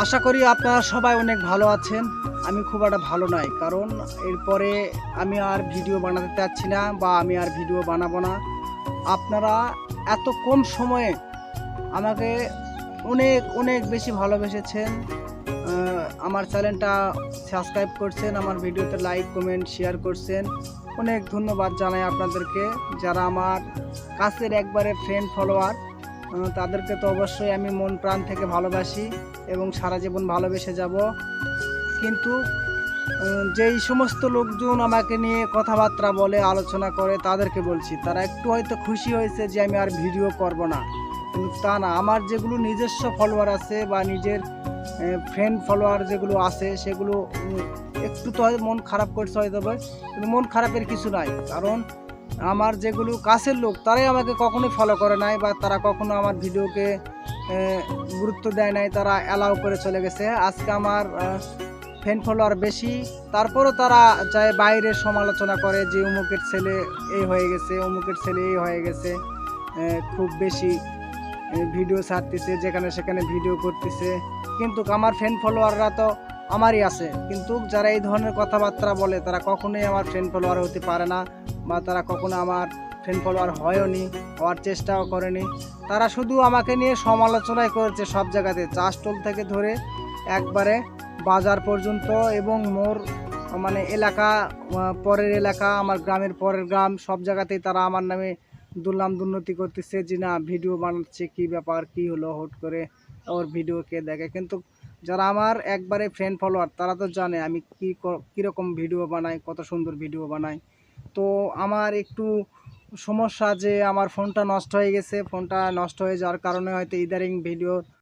আশা করি আপনারা সবাই অনেক ভালো আছেন। আমি খুব একটা ভালো নাই, কারণ এরপরে আমি আর ভিডিও বানাতে চাচ্ছি না বা আমি আর ভিডিও বানাবো না। আপনারা এত কম সময়ে আমাকে অনেক অনেক বেশি ভালোবেসেছেন। আমার চ্যানেলটা সাবস্ক্রাইব করছেন, আমার ভিডিওতে লাইক, কমেন্ট, শেয়ার করছেন। অনেক ধন্যবাদ জানাই আপনাদেরকে, যারা আমার কাছের একবারে ফ্রেন্ড ফলোয়ার তাদেরকে তো অবশ্যই আমি মন প্রাণ থেকে ভালোবাসি এবং সারা জীবন ভালোবেসে যাব। কিন্তু যেই সমস্ত লোকজন আমাকে নিয়ে কথাবার্তা বলে, আলোচনা করে, তাদেরকে বলছি, তারা একটু হয়তো খুশি হয়েছে যে আমি আর ভিডিও করব না। তা না, আমার যেগুলো নিজস্ব ফলোয়ার আছে বা নিজের ফ্রেন্ড ফলোয়ার যেগুলো আছে, সেগুলো একটু তো মন খারাপ করছে হয়তো কিন্তু মন খারাপের কিছু নাই। কারণ আমার যেগুলো কাছের লোক, তারাই আমাকে কখনোই ফলো করে নাই বা তারা কখনো আমার ভিডিওকে গুরুত্ব দেয় নাই, তারা অ্যালাউ করে চলে গেছে। আজকে আমার ফ্যান ফলোয়ার বেশি। তারপরও তারা যায় বাইরে সমালোচনা করে যে অমুকের ছেলে এই হয়ে গেছে, অমুকের ছেলে এই হয়ে গেছে। খুব বেশি ভিডিও ছাড়তেছে, যেখানে সেখানে ভিডিও করতেছে। কিন্তু আমার ফ্যান ফলোয়াররা তো আমারই আছে। কিন্তু যারা এই ধরনের কথাবার্তা বলে, তারা কখনোই আমার ফ্রেন্ড ফলোয়ার হতে পারে না। বা তারা কখনো আমার ফ্রেন্ড ফলোয়ার হয়ওনি হওয়ার চেষ্টাও করেনি। তারা শুধু আমাকে নিয়ে সমালোচনাই করেছে সব জায়গাতে। চাষটোল থেকে ধরে একবারে বাজার পর্যন্ত এবং মোর মানে এলাকা পরের এলাকা, আমার গ্রামের পরের গ্রাম, সব জায়গাতেই তারা আমার নামে দুর্নাম দুর্নীতি করতেছে যে, না, ভিডিও বানাচ্ছে, কি ব্যাপার, কি হলো? হুট করে ওর ভিডিও কে দেখে। কিন্তু যারা আমার একবারে ফ্রেন্ড ফলোয়ার তারা তো জানে আমি কী, কীরকম ভিডিও বানাই, কত সুন্দর ভিডিও বানাই। তো আমার একটু সমস্যা যে আমার ফোনটা নষ্ট হয়ে গেছে, ফোনটা নষ্ট হয়ে যাওয়ার কারণে হয়তো ইদারিং ভিডিও